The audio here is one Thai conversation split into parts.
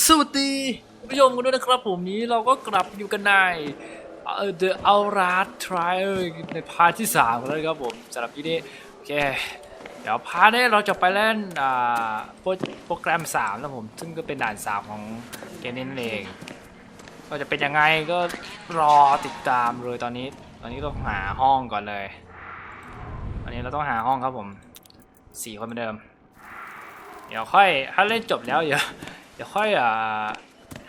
สวัสดีคุณผู้ชมกันด้วยนะครับผมนี้เราก็กลับอยู่กันใน The Outlast Trial ในพาร์ทที่3แล้วนะครับผมสำหรับที่นี้โอเค เดี๋ยวพาร์ทนี้เราจะไปเล่นโปรโปรแกรม3นะผม ซึ่งก็เป็นด่าน 3 ของเกมนี้นั่นเอง ก็จะเป็นยังไงก็รอติดตามเลยตอนนี้ ตอนนี้ต้องหาห้องก่อนเลยตอนนี้เราต้องหาห้องครับผมสี่คนเหมือนเดิม เดี๋ยวค่อยถ้าเล่นจบแล้วเดี๋ยว ดี๋ยวค่อยอ่า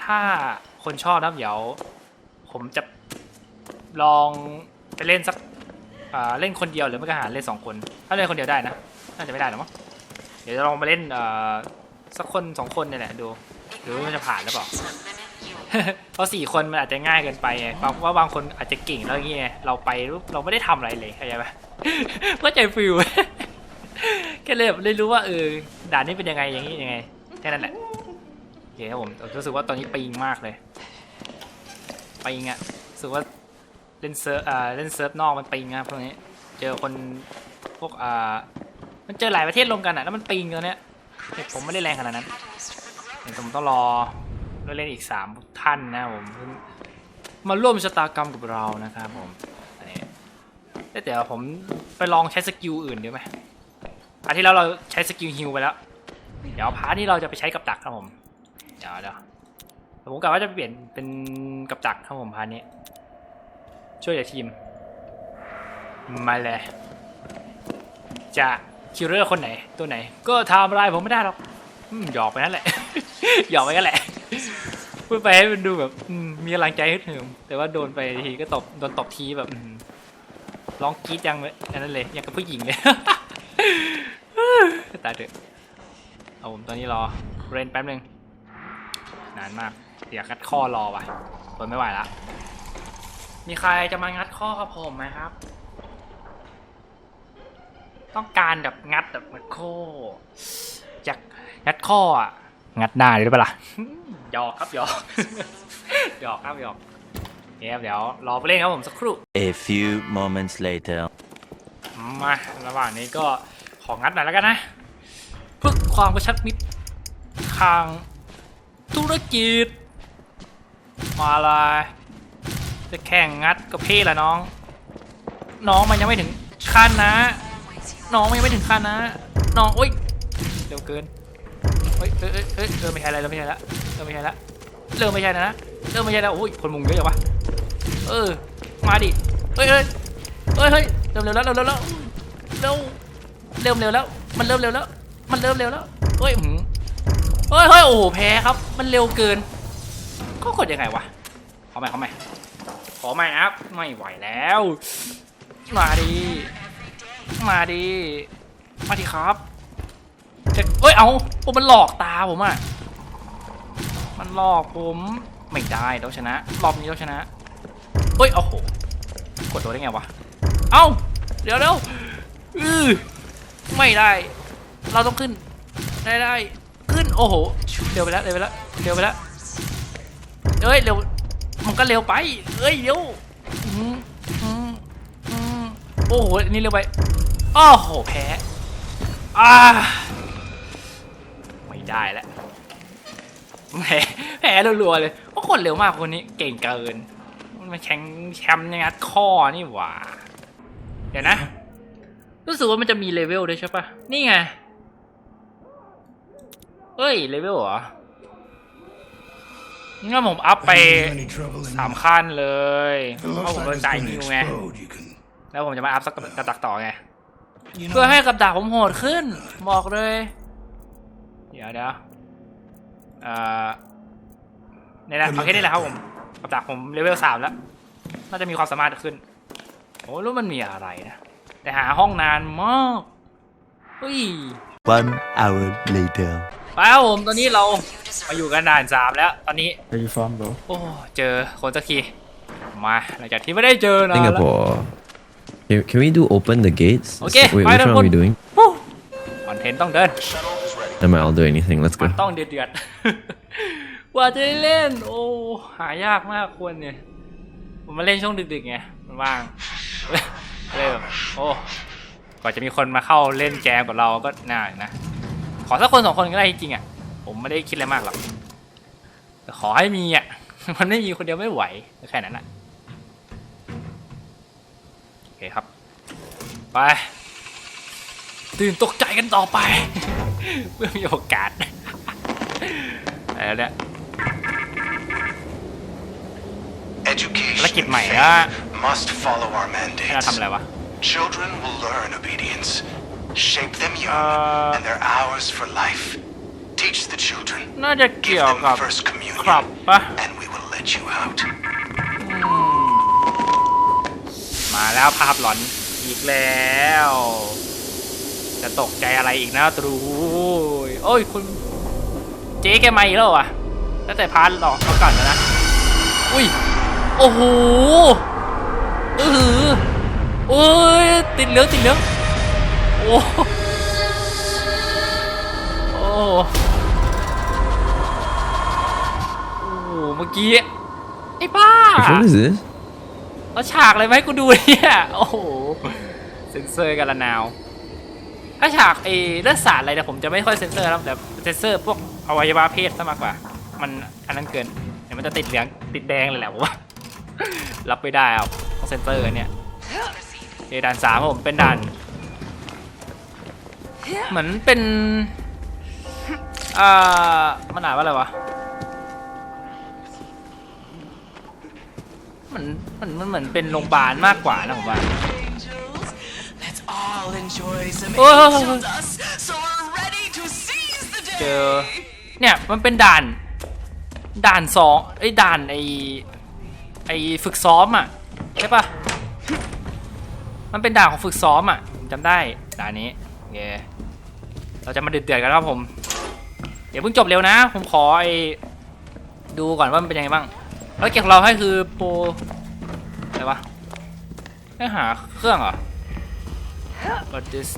ถ้าคนชอบนะเดี๋ยว ผมจะลองไปเล่นสักอ่าเล่นคนเดียวหรือไม่ก็หาเล่นสองคน ถ้าเล่นคนเดียวได้นะน่าจะไม่ได้หรอกมั้งเดี๋ยวจะลองไปเล่นอ่าสักคนสองคนเนี่ยแหละดูหรือว่ามันจะผ่านหรือเปล่า เพราะสี่คนมันอาจจะง่ายเกินไปไงบางว่าบางคนอาจจะเก่งแล้วอย่างเงี้ยเราไปเราไม่ได้ทำอะไรเลยเข้าใจปะเข้าใจฟิลแค่เลยเลยรู้ว่าเออด่านนี้เป็นยังไงอย่างนี้ยังไงแค่นั้นแหละ เคครับผมรู้สึกว่าตอนนี้ปิงมากเลยปิงอะรู้สึกว่าเล่นเซิร์ฟอ่าเล่นเซิร์ฟนอกมันปิงอะพวกนี้เจอคนพวกอ่ามันเจอหลายประเทศรวมกันอะแล้วมันปิงตัวเนี้ยผมไม่ได้แรงขนาดนั้นเดี๋ยวผมต้องรอเล่นอีกสามท่านนะผมมาร่วมชะตากรรมกับเรานะครับผมอันนี้แต่เดี๋ยวผมไปลองใช้สกิลอื่นดีไหมพาร์ทที่แล้วเราใช้สกิลฮิลไปแล้ว เดี๋ยวพาร์ทนี้เราจะไปใช้กับดักครับผม ดี๋ยวเดี๋ยวผมกะว่าจะเปลี่ยนเป็นกับดักครับผมพานี้ ช่วยเหลือทีม มาเลย จะคิลเลอร์คนไหน ตัวไหน ก็ทำอะไรผมไม่ได้หรอกหยอกไปนั่นแหละ หยอกไปกันแหละพูดไปให้มันดูแบบมีกำลังใจฮึดเหิมแต่ว่าโดนไปทีก็ตบโดนตบทีแบบร้องกรี๊ดยังเลยอันนั้นเลยยังกับผู้หญิงเลยตายเถอะเอาผมตอนนี้รอเรนแป๊บนึง นานมากเดี๋ยวงัดข้อรอว่ะทนไม่ไหวละมีใครจะมางัดข้อกับผมไหมครับ ต้องการแบบงัดแบบงัดข้อจากงัดข้ออะงัดหน้าเลยได้ปะล่ะหยอกครับหยอกหยอกครับหยอกเดี๋ยวเดี๋ยวรอไปเล่นครับผมสักครู่ A few moments later. มาระหว่างนี้ก็ของงัดหน่อยแล้วกันนะ เพื่อความกระชับมิตรทาง ธุรกิจ มาเลยจะแข่งงัดกับพี่ละน้อง น้องมันยังไม่ถึงขั้นนะ น้องมันยังไม่ถึงขั้นนะ น้องโอ๊ยเร็วเกินเฮ้ยเอ้ยเอ้ยเอ้ยเริ่มไม่ใช่แล้วเริ่มไม่ใช่ล้วเริ่มไม่ใช่ล้วเริ่มไม่ใช่นะเริ่มไม่ใช่แล้วโอ้ยคนมุงเยอะจังวะเออมาดิเฮ้ยเฮ้ยเฮ้ยเฮ้ยเริ่มเร็วแล้วเร็วเร็วแล้วเร็วเริ่มเร็วแล้ว มันเริ่มเร็วแล้ว มันเริ่มเร็วแล้วเฮ้ยหืม เฮ้ยเฮ้ยโอ้โหแพ้ครับ มันเร็วเกินก็กดยังไงวะขอใหม่ขอใหม่ขอใหม่นะครับไม่ไหวแล้ว มาดิมาดิมาดิครับเอ้ยเอาโอ้มันหลอกตาผมอะมันหลอกผมไม่ได้ต้องชนะ รอบนี้ต้องชนะเฮ้ยโอ้โหกดตัวได้ไงวะเอ้าเดี๋ยวเดี๋ยวอือไม่ได้ เราต้องขึ้นได้ได้ โอ้โห เร็วไปแล้วเร็วไปแล้วเร็วไปแล้วเอ้ยเร็วมันก็เร็วไปเอ้ยเร็วโอ้โหนนี่เร็วไปโอ้โหแพ้อ่าไม่ได้แล้วแพ้แพ้รัวๆเลยโอ้คนเร็วมากคนนี้เก่งเกินมันแข่งแชมป์ยังงัดข้อนี่หว่า เดี๋ยวนะ รู้สึกว่ามันจะมีเลเวลด้วยใช่ปะนี่ไง เฮ้ยเลเวลเหรองั้นผมอัพไป Any trouble in สามขั้นเลย It เพราะ looks ผม like โดน it's จ่าย gonna นิวไง explode. You can, แล้วผมจะมาอัพสักกระดักต่อไง you เพื่อ know, ให้กับดักผมโหดขึ้น บอกเลย เดี๋ยวเดี๋ยวเอ่อนี่แหละเอาแค่นี้แหละครับผมกับดักผมเลเวลสามแล้ว น่าจะมีความสามารถขึ้น โอ้รู้มันมีอะไรนะ แต่หาห้องนานมากเฮ้ย One hour later. ไปครับผมตอนนี้เรามาอยู่กันด่านสามแล้ว ตอนนี้ Where you from, bro? โอ้เจอคนสักทีมาหลังจากที่ไม่ได้เจอนานแล้ว Singapore. Can, can we do open the gates? Okay, Wait, fine, which one are we everyone. doing? ฮู้คอนเทนต์ต้องเดิน Never mind, I'll do anything. Let's มัน go. ต้องเดือดเดือดๆ กว่าจะได้เล่น โอ้ หายากมากควรเนี่ยผมมาเล่นช่วงดึกๆไง มันว่าง เลยแบบโอ้ กว่าจะมีคนมาเข้าเล่นแจมกับเราก็น่านะ ขอสักคนสองคนก็ได้จริงๆอะ ผมไม่ได้คิดอะไรมากหรอกแต่ขอให้มีอะ มันไม่มีคนเดียวไม่ไหวแค่นั้นแหละโอเคครับ ไป ตื่นตกใจกันต่อไป เมื่อมีโอกาสอะไรเนี่ย Education Like it, and mate, faith ah. must follow our ให้เราทำ mandates. อะไรวะ Children will learn obedience. Shape them young, Uh. and they're ours for life. Teach the children. น่าจะ Give เกี่ยว them กับ first ค communion, รับปะ and we will let you out. มาแล้วภาพหลอนอีกแล้ว จะตกใจอะไรอีกนะตรูโอ้ยคุณเจ๊แกมาอีกแล้วเหรอวะตั้งแต่พาร์ทหลอกเขาก่อนแล้วนะ อุ้ย โอ้โหเออโอ้ยติดเหลืองติดเหลือง โอ้โอ้โอ้เมื่อกี้ ไอ้บ้า Which one is this? เอาฉากอะไรมาให้กูดูเนี่ยโอ้โหเซนเซอร์กันละนาว ถ้าฉากไอ้เลือดสาดอะไรเนี่ยผมจะไม่ค่อยเซนเซอร์แล้วแต่เซนเซอร์พวกอวัยวะเพศซะมากกว่า มันอันนั้นเกินเดี๋ยวมันจะติดเหลืองติดแดงเลยแหละผมว่า รับไม่ได้เอาต้องเซนเซอร์อันเนี่ยโอด่านสามครับผมเป็นด่าน เหมือนเป็นอ่ามันอ่านว่าอะไรวะมันมันมันเหมือนเป็นโรงพยาบาลมากกว่านะผมว่า angels. Let's all enjoy some Oh. angel dust, so we're ready to seize the เจอ day. เนี่ยมันเป็นด่าน ด่านสองไอ้ยด่านไอ้ไอ้ฝึกซ้อมอะใช่ปะมันเป็นด่านของฝึกซ้อมอะผมจำได้ด่านนี้โอ เคเราจะมาเดือดๆกันครับผม เดี๋ยวเพิ่งจบเร็วนะ ผมขอไอ้ดูก่อนว่ามันเป็นยังไงบ้างแล้วเกี่ยวกับเราให้คือโปรอะไรวะให้หาเครื่องเหรอ What this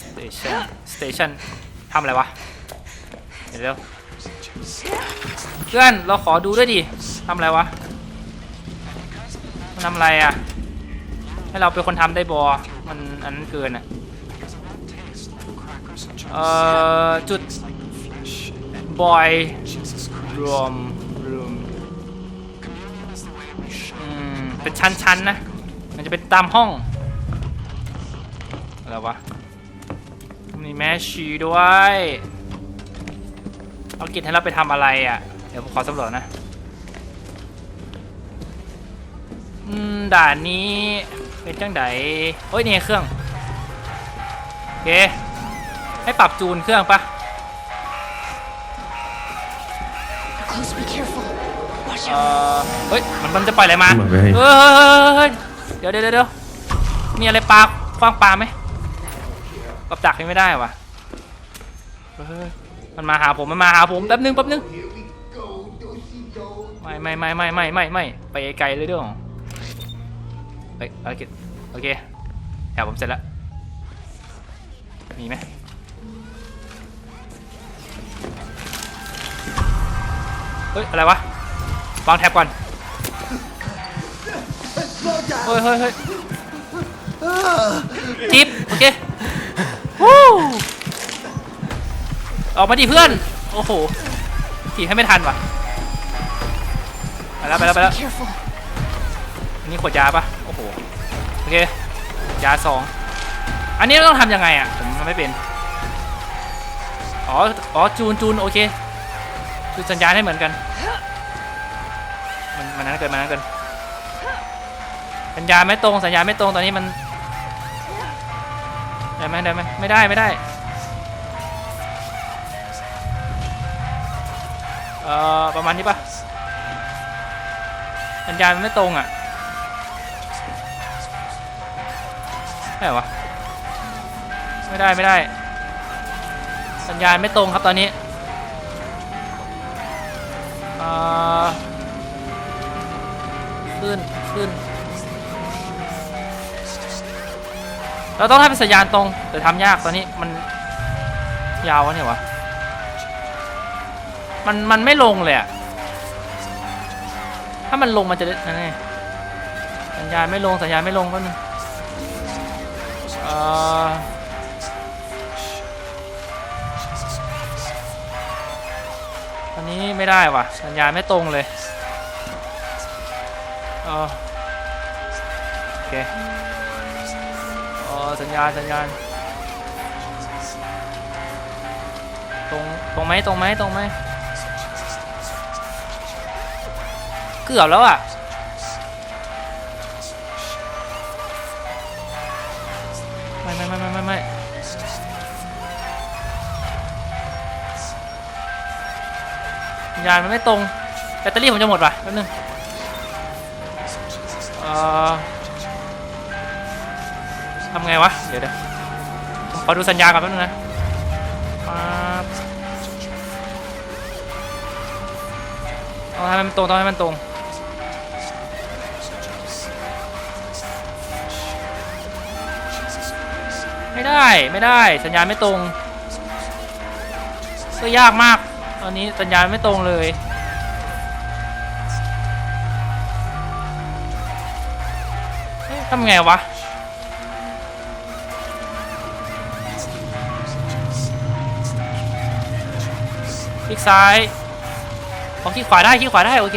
station station ทำอะไรวะเดี๋ยวเร็วเพื่อนเราขอดูด้วยดิทำอะไรวะมันทำอะไรอะ ให้เราเป็นคนทำได้บอ มันอันนั้นเกินอะ เอ่อจุดบอยรวมรวมเป็นชั้นๆนะ มันจะเป็นตามห้อง อะไรวะมีแม่ชีด้วยเอากิจให้เราไปทำอะไรอะ เดี๋ยวผมขอสำรวจนะด่านนี้เป็นจังไดโอ้ยนี่เครื่อง โอเค ให้ปรับจูนเครื่องปะ Close, be careful. Watch เอ่ out. อเฮ้ย มันมันจะปล่อยอะไรมามาไปให้เฮ้ยเฮ้ยเฮ้ยเดี๋ยวเดี๋ยวเดี๋ยวมีอะไรปลาคว้างปลาไหมกับดักยังไม่ได้วะเฮ้ยมันมาหาผม มันมาหาผมแป๊บนึงแป๊บนึงไม่ไม่ไม่ไม่ไม่ไม่ไม่ไปไกลเลยเด้วยเฮ้ยโอเคโอเคแถวผมเสร็จแล้วมีไหม เฮ้ย อะไรวะ วางแท็บก่อน เฮ้ยเฮ้ยเฮ้ยจิ๊บโอเควู้ออกมาดิเพื่อน โอ้โหถีบให้ไม่ทันว่ะ ไปแล้วไปแล้วไปแล้วนนี้ขวดยาปะโอ้โห โอเค ยาสอง อันนี้เราต้องทำยังไงอะ ผมทำไม่เป็น อ๋อ อ๋อ จูนจูนโอเค จูนสัญญาณให้เหมือนกัน มันมันนั้นเกินมันนั้นเกิน สัญญาณไม่ตรงสัญญาณไม่ตรงตอนนี้มันได้ไหมได้ไหมไม่ได้ไม่ได้เอ่อประมาณนี้ปะสัญญาณมันไม่ตรงอะได้เหรอวะไม่ได้ไม่ได้ สัญญาณไม่ตรงครับตอนนี้ อ่อขึ้นขึ้นเราต้องให้เป็นสัญญาณตรง แต่ทำยากตอนนี้มันยาววะเนี่ยวะมันมันไม่ลงเลยอะถ้ามันลงมันจะได้นั่นไงสัญญาณไม่ลงสัญญาณไม่ลงก็นึงเอ่อ อนนี้นี้ไม่ได้ว่ะ สัญญาณไม่ตรงเลยเออโอเคเออสัญญาณสัญญาณตรงตรงไหมตรงไหมตรงไหมเกือบแล้วอะ สัญญาณมันไม่ตรง แบตเตอรี่ผมจะหมดว่ะแป๊บนึงเอ่อทำไงวะ เดี๋ยวเดี๋ยวขอดูสัญญาณก่อนแป๊บนึงนะป๊าบต้องให้มันตรงต้องให้มันตรงไม่ได้ไม่ได้สัญญาณไม่ตรงก็ยากมาก ตอนนี้สัญญาณไม่ตรงเลยเอ๊ะทำไงวะ คลิกซ้ายพอคลิกขวาได้คลิกขวาได้โอเค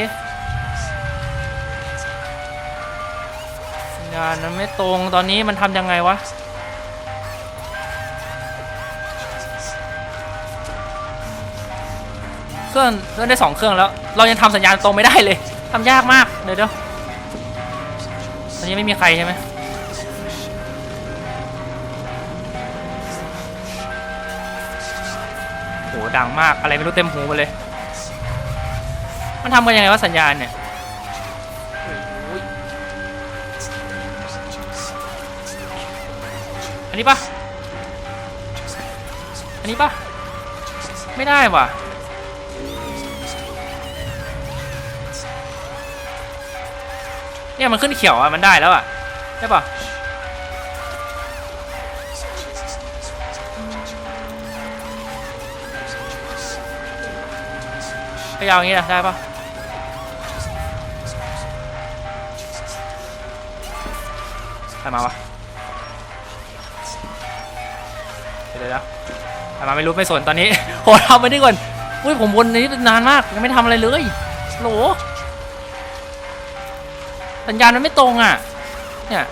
สัญญาณมันไม่ตรงตอนนี้มันทำยังไงวะ เครื่องเล่นได้สองเครื่องแล้ว เรายังทำสัญญาณตรงไม่ได้เลยทำยากมากเดี๋ยวเดี๋ยวตอนนี้ไม่มีใครใช่ไหมโหดังมากอะไรไม่รู้เต็มหูไปเลย มันทำกันยังไงวะสัญญาณเนี่ยอ้ยอันนี้ปะอันนี้ปะไม่ได้ว่ะ เนี่ยมันขึ้นเขียวอะมันได้แล้วอะใช่ปะพยายามอย่างนี้นะได้ปะใครมาวะเดี๋ยวเดี๋ยวเดี๋ยวใครมาไม่รู้ไม่สนตอนนี้โหทำไปนี่ก่อนอุ้ยผมวนนี้นานมากยังไม่ทำอะไรเลยโหล สัญญาณมันไม่ตรงอะ เนี่ย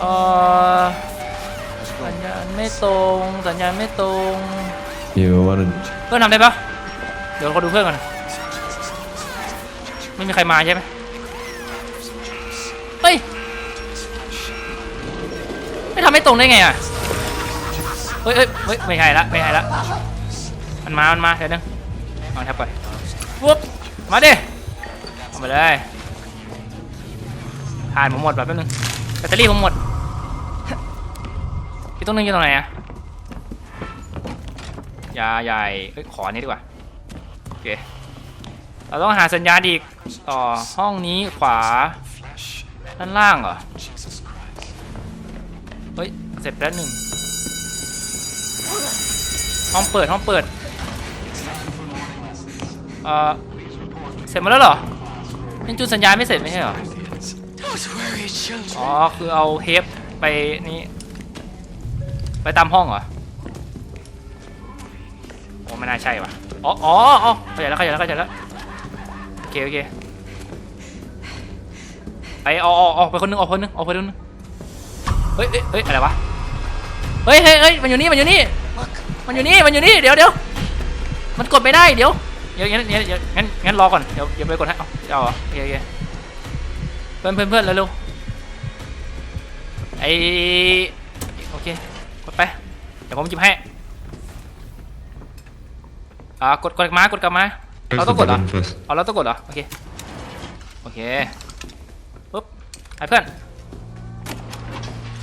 เออสัญญาณไม่ตรง สัญญาณไม่ตรง You wanna เพื่อนทำได้ปะเดี๋ยวเขาดูเพื่อนก่อน ไม่มีใครมาใช่ไหมเฮ้ย ไม่ทำไม่ตรงได้ไงอะ เฮ้ยเฮ้ยเฮ้ยไม่ใช่ละไม่ใช่ละมันมา มันมาเดี๋ยวนึงเอาแท็บก่อนวุ๊บมาดิเอาไปเลยผ่านผมหมดแบบนึงแบตเตอรี่ผมหมดอีกตรงนึงอยู่ตรงไหนอะยาใหญ่เฮ้ยขออันนี้ดีกว่าโอเคเราต้องหาสัญญาณอีกต่อห้องนี้ขวาด้านล่างเหรอเฮ้ยเสร็จแล้วหนึ่ง ห้องเปิดห้องเปิด เอ่อ เสร็จหมดแล้วเหรอยังจูนสัญญาณไม่เสร็จไม่ใช่เหรอ Don't worry, children. อ๋อ คือเอาเทปไปนี่ ไปตามห้องเหรอ โอ้ไม่น่าใช่ว่ะ อ๋ออ๋ออ๋อเข้าใจแล้วเข้าใจแล้วเข้าใจแล้วโอเคโอเคไปออกออกออกไปคนนึงออกคนนึงออกคนนึงเฮ้ยเฮ้ยเฮ้ยอะไรวะเฮ้ยเฮ้ยเฮ้ยมันอยู่นี่ มันอยู่นี่ มันอยู่นี่มันอยู่นี่เดี๋ยวเดี๋ยวมันกดไม่ได้เดี๋ยวเดี๋ยวงั้นงั้นเดี๋ยงั้นงั้นรอก่อนเดี๋ยวเดี๋ยวไปกดให้เอาเอาเหรอโอเพื่อนเพื่อนเพื่อนเร็วๆไอโอเคกดไปเดี๋ยวผมหยิบให้อ่ากดกดมากดกลับมาเราต้องกดเหรอเอาเราต้องกดเหรอโอเคโอเคปุ๊บให้เพื่อน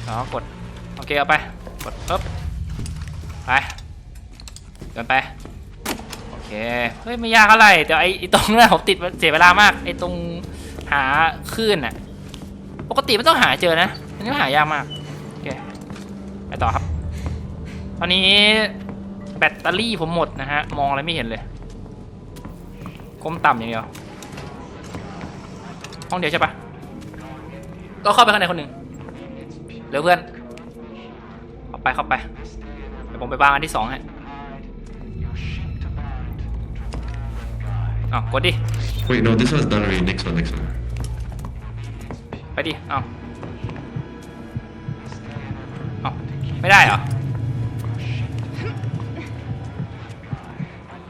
อ๋อกดโอเคเอาไปกดปุ๊บไป เดินไป โอเค เฮ้ย ไม่ยากอะไรแต่ไอไอตรงนั้นผมติดเสียเวลามาก ไอตรงหาคลื่นน่ะปกติไมันต้องหาเจอนะ อันนี้หายากมาก โอเค ไปต่อครับ ตอนนี้แบตเตอรี่ผมหมดนะฮะ มองอะไรไม่เห็นเลย ก้มต่ำอย่างเดียว ห้องเดียวใช่ปะก็เข้าไปข้างในคนหนึ่งเร็วเพื่อน เข้าไปเข้าไป เดี๋ยวผมไปวางอันที่สองให้ อ้าวกดดิ Wait, no, this one's done already. Next one, next one. ไปดิเอาเอาไม่ได้เหรอ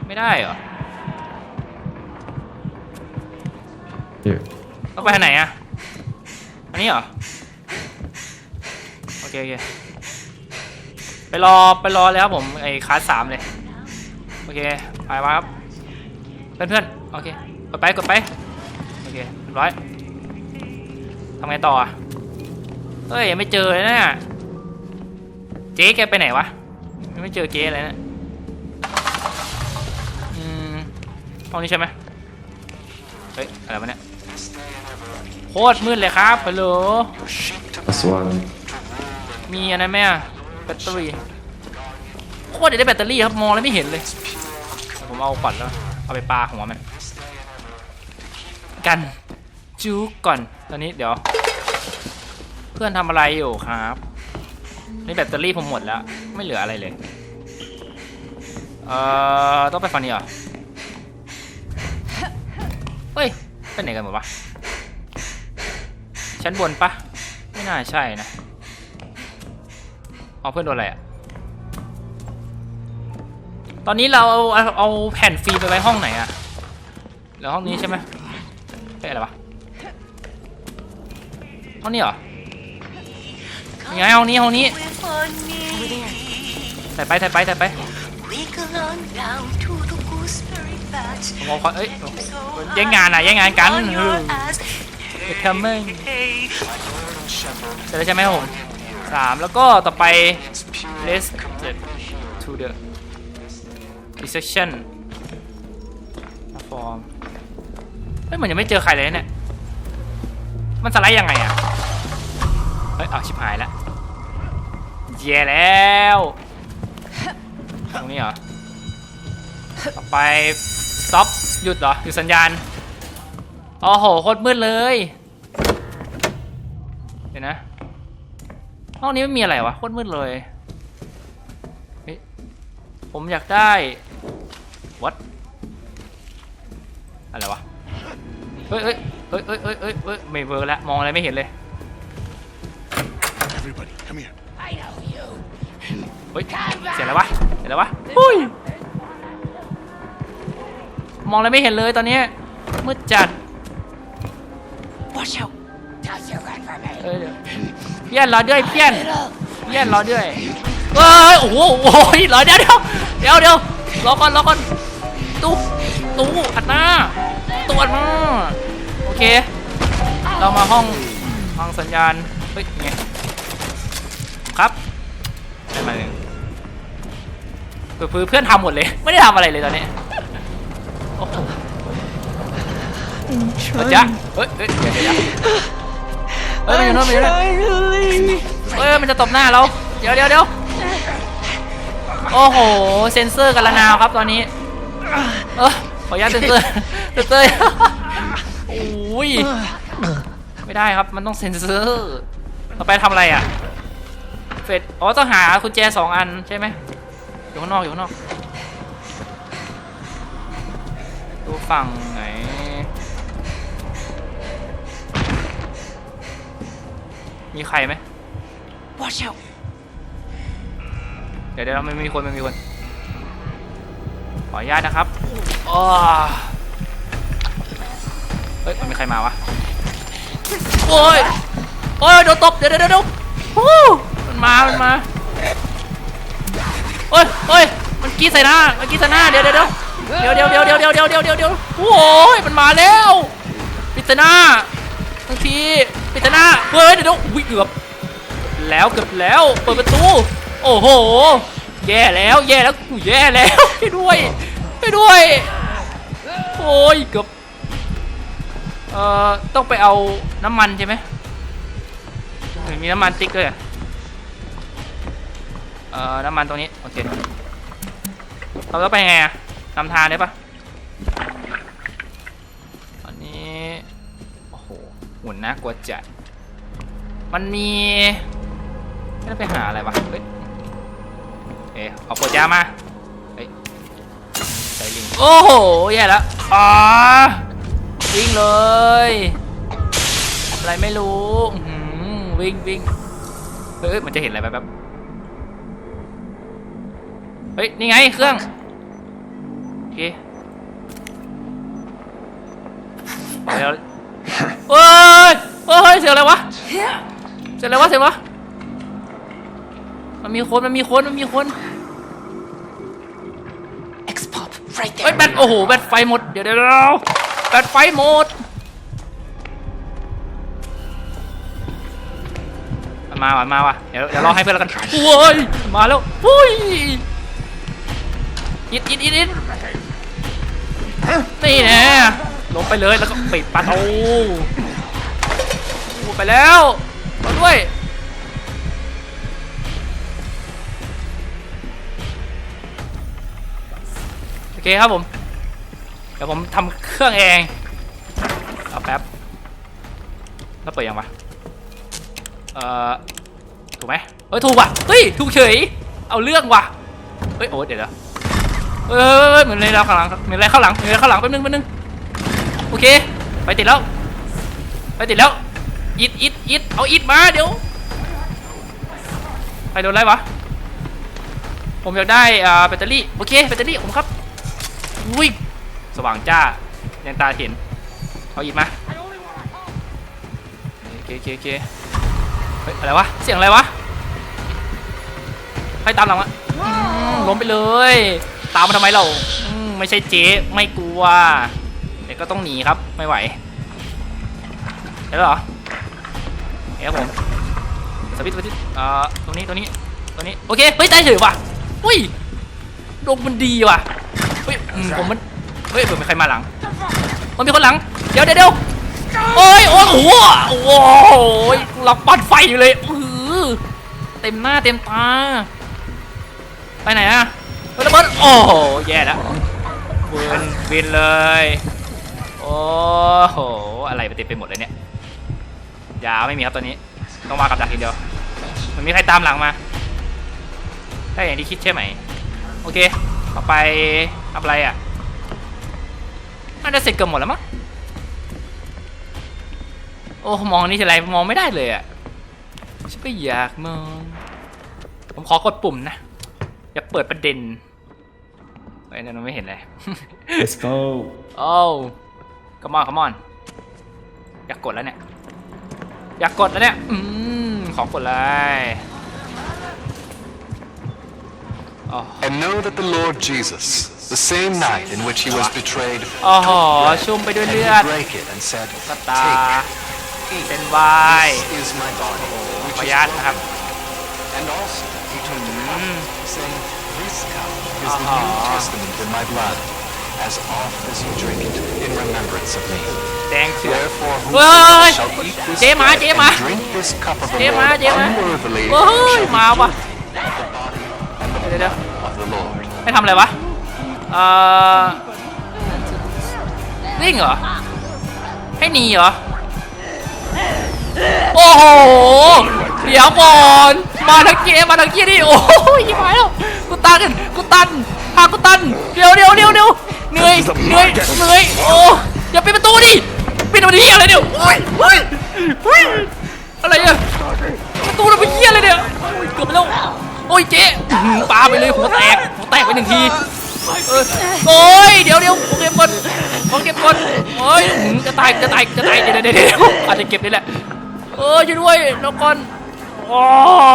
ไม่ได้เหรอ Here. ต้องไปทางไหนอะอันนี้เหรอ โอเคโอเค ไปรอไปรอเลยครับผมไอ้คลาสสามเลย โอเค ไปมาครับเพื่อน เพื่อนๆ โอเค กดไป กดไป โอเคเรียบร้อยทำไงต่ออะเฮ้ยยังไม่เจอเลยนะเจ๊แกไปไหนวะยังไม่เจอเจ๊เลยนะอืมห้องนี้ใช่ไหมเฮ้ย อะไรวะเนี่ย โคตรมืดเลยครับฮัลโหล That's one. มีอันนั้นไหมอะแบตเตอรี่ โคตรอยากได้แบตเตอรี่ครับ มองแล้วไม่เห็นเลยเดี๋ยวผมเอาก่อนแล้ว เอาไปปลาหัวมันกันจุกก่อน ตอนนี้เดี๋ยว เพื่อนทำอะไรอยู่ครับนี่แบตเตอรี่ผมหมดแล้ว ไม่เหลืออะไรเลย เอ่อ ต้องไปฝั่งนี้เหรอ เฮ้ย ไปไหนกันหมดวะชั้นบนปะ ไม่น่าใช่นะ เอาเพื่อนโดนอะไรอะ ตอนนี้เราเอาเอาแผ่นฟิล์มไปไว้ห้องไหนอะแล้วห้องนี้ใช่ไหมเฮ้ยอะไรวะห้องนี้เหรอยังไงห้องนี้ห้องนี้ Over there. ถ่ายไปถ่ายไปถ่ายไปผมเอาขอเอ้ยแย่งงานอะแย่งงานกันเอ your อ ass. จะทำไม Hey. เสร็จแล้วใช่ไหมครับผมสามแล้วก็ต่อไป let's get to the resection form เฮ้ยเหมือนยังไม่เจอใครเลยนะเนี่ย มันสไลด์ยังไงอะเฮ้ยอ้าวชิบหายแล้วแย่แล้วตรงนี้เหรอ ต่อไป stop หยุดเหรอ หยุดสัญญาณ โอ้โหโคตรมืดเลย เดี๋ยวนะ ห้องนี้ไม่มีอะไรวะ โคตรมืดเลยเฮ้ยผมอยากได้ what อะไรวะเฮ้ยเฮ้ยเฮ้ยเฮ้ยเฮ้ยเฮ้ยเฮ้ยไม่เวิร์กแล้วมองอะไรไม่เห็นเลย Everybody, come here. เฮ้ยเสียงอะไรวะเสียงอะไรวะหุ้ยมองอะไรไม่เห็นเลยตอนนี้มืดจัด Watch out. Does your run for me? เอ้ยเดี๋ยวเพี้ยนรอด้วยเพี้ยนเพี้ยนรอด้วยเอ้ยโอ้โหโอ้โหรอเดี๋ยวเดี๋ยวเดี๋ยวเดี๋ยวรอก่อนรอก่อน ตู้ตู้อัดหน้าตู้อัดหน้าโอเค เรามาห้องห้องสัญญาณ เฮ้ยไงครับได้มาหนึ่งเพื่อเพื่อนทำหมดเลย ไม่ได้ทำอะไรเลยตอนนี้โอ้โหอาจารย์เฮ้ยเฮ้ยเดี๋ยวเดี๋ยวเดี๋ยวเฮ้ยมันอยู่โน่นมันอยู่โน่นเอ้ยมันจะตบหน้าเรา เดี๋ยวเดี๋ยวเดี๋ยวโอ้โห เซ็นเซอร์กันละนาวครับตอนนี้ เออขออนุญาตเซ็นเซอร์เซ็นเซอร์โอ้ยไม่ได้ครับมันต้องเซ็นเซอร์ต่อไปทำอะไรอะเฟดอ๋อต้องหากุญแจสองอันใช่ไหมอยู่ข้างนอกอยู่ข้างนอกดูฝั่งไหนมีใครไหม Watch out. เดี๋ยวเดี๋ยวไม่มีคนไม่มีคนข ออนุญาตนะครับอ้เฮ้ยมันมีใครมาวะโอ้ยโอ้ยโดนตบเดี๋ยวเดี๋ยวเดี๋ยวฮู้มันมา มันมาโอ้ยโอ้ยมันกี้ใส่หน้ามันกี้ใส่หน้าเดี๋ยวเดี๋ยวเดี๋ยวเดี๋ยวเดี๋ยวเดี๋ยวเดี๋ยวเดี๋ยวเดี๋ยวเดี๋ยวเดี๋ยวโอ้ยมันมาแล้วปิดหน้าทันทีปิดหน้าเฮ้ยเดี๋ยวเดี๋ยวอุ้ยเกือบแล้วเกือบแล้วเปิดประตู โอ้โห แย่แล้วแย่แล้วกูแย่แล้วช่วยด้วย วยด้วยโอ้ยเกือบเอ่อต้องไปเอาน้ำมันใช่ไหมมีน้ำมันติ๊กด้วยเอ่อน้ำมันตรงนี้โอเคเราต้องไปไงอะนำทางได้ปะอันนี้โอ้โหหุ่นน่ากลัวจัดมันมีไม่ได้ไปหาอะไรวะเฮ้ยเอ๊ะเอาโปรจามา ใส่ลิง โอ้โหแย่แล้วอ๋อวิ่งเลย อะไรไม่รู้อื้อหือวิ่งวิ่งเฮ้ยมันจะเห็นอะไรแบบแบบเฮ้ย นี่ไงเครื่อง โอเคไปแล้วเฮ้ยเฮ้ยเสียงอะไรวะ เสียงอะไรวะ เสียงอะไรวะ มันมีคน มันมีคน มันมีคน X-pop, right เฮ้ย there. แบตโอ้โหแบตไฟหมด เดี๋ยวเดี๋ยวเดี๋ยวแบตไฟหมด มาว่ะมาว่ะเดี๋ยวเดี๋ยวรอให้เพื่อนแล้วกันโอ้ยมาแล้วอุ้ยอิดอิดอิดอิดนี่แน่ลงไปเลยแล้วก็ปิดประตูไปแล้วมาด้วย เคครับผม เดี๋ยวผมทำเครื่องเองเอาแป๊บ แล้วเปิดยังวะเอ่อ ถูกไหมเฮ้ย ถูกว่ะ เฮ้ย ถูกเฉย เอาเรื่องว่ะ เฮ้ย โอ้เดี๋ยวเดี๋ยวเฮ้ยเหมือนในเราข้างหลังเหมือนอะไรข้างหลังเหมือนอะไรข้างหลังแป๊บนึงแป๊บนึง โอเค ไปติดแล้ว ไปติดแล้ว อิดอิดอิดเอาอิดมาเดี๋ยวใครโดนไรวะ ผมอยากได้อ่าแบตเตอรี่ โอเค แบตเตอรี่ผมครับ อุ้ยสว่างจ้ายังตาเห็นเอาหยิบมาโอเคโอเคโอเคเฮ้ยอะไรวะ เสียงอะไรวะใครตามหลังวะอืมล้มไปเลย ตามมาทำไมเราไม่ใช่เจ๊ไม่กลัวแต่ก็ต้องหนีครับไม่ไหวเห็นแล้วเหรอเฮ้ยครับผมสวิตช์สวิตช์อ่าตรงนี้ตรงนี้ตรงนี้โอเคเฮ้ยใจเฉยว่ะอุ้ยดวงมันดีว่ะ เฮ้ยอืมผมมันเฮ้ยเผื่อมีใครมาหลัง มันมีคนหลัง เดี๋ยวเดี๋ยวเดี๋ยวโอ้ยโอ้ยโอ้โหโอ้โหเราปัดไฟอยู่เลยอือเต็มหน้าเต็มตา ไปไหนอะเฮ้ยระเบิดโอ้โหแย่แล้วบินบินเลย โอ้โห อะไรไปเต็มไปหมดเลยเนี่ยยาไม่มีครับตอนนี้ ต้องมากับดักทีเดียว มันมีใครตามหลังมา ได้อย่างที่คิดใช่ไหม โอเค ต่อไป ทำอะไรอะน่าจะเสร็จเกือบหมดแล้วมั้งโอ้มองนี่ทีไรมองไม่ได้เลยอะฉันก็อยากมอง ผมขอกดปุ่มนะ อยากเปิดประเด็นเฮ้ยนั่นไม่เห็นเลย Let's go. โอ้ขมอนขมอน อยากกดแล้วเนี่ย อยากกดแล้วเนี่ย อืม ของกดเลยอ๋อ And know that the Lord Jesus, the same night in which he was betrayed, โอ้โห ชุ่มไปด้วย and เลื he อด brake it and said, สตา Take, เส้นวาย this is my body, ขอ which อ is นุญาตนะครับ broken. And also he took the cup, saying, This cup is the Uh-huh. New Testament in my blood. As oft as you drink it, in remembrance of me. แดงเถื่อน Therefore, Ôi, whoever shall eat this เจ๊มา bread เจ๊มา and drink this cup of the เจ๊มา Lord เจ๊มา unworthily เฮ้ย shall be มาว่ะ guilty of the ให้ทำอะไรวะเอ่อวิ่งเหรอ ให้หนีเหรอ โอ้โห เดี๋ยวก่อน มาทั้งเกมมาทั้งเกียร์ดิโอ้ยยิ่งไปแล้วกูตันกูตันพากูตันเดี๋ยวเดี๋ยวเดี๋ยวเดี๋ยวเหนื่อยเหนื่อยเหนื่อยโอ้อย่าปิดประตูดิปิดประตูเฮียอะไรเนี่ยโอ้ยโอ้ยโอ้ยอะไรเนี่ยประตูเราไปเฮียอะไรเนี่ยโอ้ยเกือบไปแล้ว โอ้ยเจ๊อื้อหือปาไปเลยหัวแตกหัวแตกไปหนึ่งทีเออโอ้ยเดี๋ยวเดี๋ยวขอเก็บก่อนขอเก็บก่อนโอ้ยอื้อหือจะตายจะตายจะตายเดี๋ยวเดี๋ยวเดี๋ยวอาจจะเก็บนี่แหละเออช่วยด้วยแล้วก่อนโอ้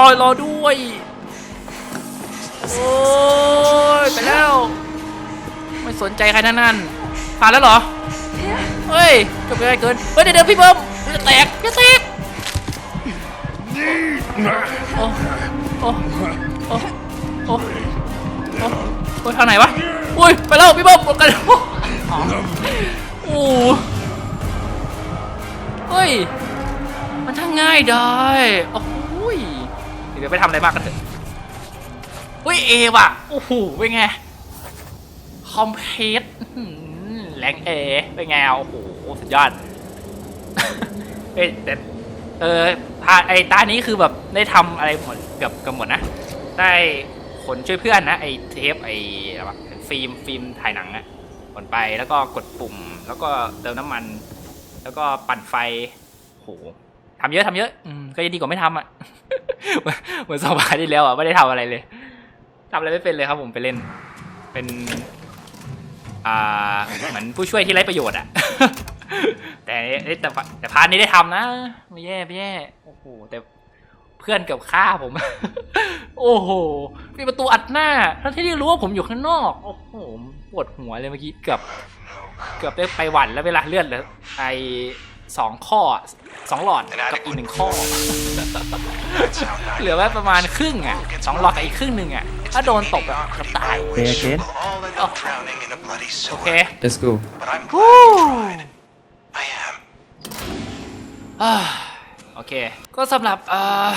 ยรอด้วยโอ้ยไปแล้ว ไม่สนใจใครทั้งนั้นผ่านแล้วเหรอ เฮ้ยจบไปได้เกิน เฮ้ยเดี๋ยวเดี๋ยวพี่เบิ้มจะแตกจะแตกโอ้ โอ้โอ้โอ้โอ้โอ้ยทางไหนวะอุ้ยไปแล้วพี่บิ้มกันโอ้โอ้เฮ้ยมันช่างง่ายได้โอ้ยเดี๋ยวไปทำอะไรมากกันเถอะเฮ้ยเอว่ะโอ้โหเป็นไงคอมเพลตแรงเอเป็นไงโอ้โหสุดยอดเฮ้ยแต่เออ พาไอ้ตานี้คือแบบได้ทำอะไรหมดเกือบกับหมดนะ ได้ขนช่วยเพื่อนนะไอ้เทปไอ้ฟิล์มฟิล์มถ่ายหนังอะขนไปแล้วก็กดปุ่ม แล้วก็เติมน้ำมัน แล้วก็ปั่นไฟโหทำเยอะทำเยอะอืมก็ยังดีกว่าไม่ทำอะเหมือนสองพาที่แล้วอะไม่ได้ทำอะไรเลยทำอะไรไม่เป็นเลยครับผมไปเล่น เป็น อ่าเหมือนผู้ช่วยที่ไร้ประโยชน์อะ แต่เอ้ยแต่พาแต่พาร์ทนี้ได้ทำนะ ไม่แย่ไม่แย่โอ้โหแต่เพื่อนเกือบฆ่าผม โอ้โหมีประตูอัดหน้าทั้งที่รู้ว่าผมอยู่ข้างนอก โอ้โหปวดหัวเลยเมื่อกี้เกือบเกือบได้ไปหวันแล้วเวลาเลือดเหลือไอสองข้อสองหลอดกับอีกหนึ่งข้อ เหลือไว้ประมาณครึ่งอะสองหลอดกับอีกครึ่งหนึ่งอะ ถ้าโดนตกอะจะตาย We'll all end up drowning in a bloody โอ sewer. เค Let's go. I am. อ่าโอเค ก็สำหรับเอ่อ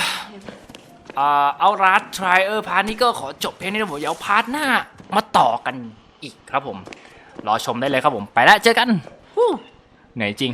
เอ่อเอารัดทริเออร์พาร์ทนี้ก็ขอจบเพียงนี้นะผมเดี๋ยวพาร์ทหน้ามาต่อกันอีกครับผม รอชมได้เลยครับผม ไปแล้วเจอกันฮู้เหนื่อยจริง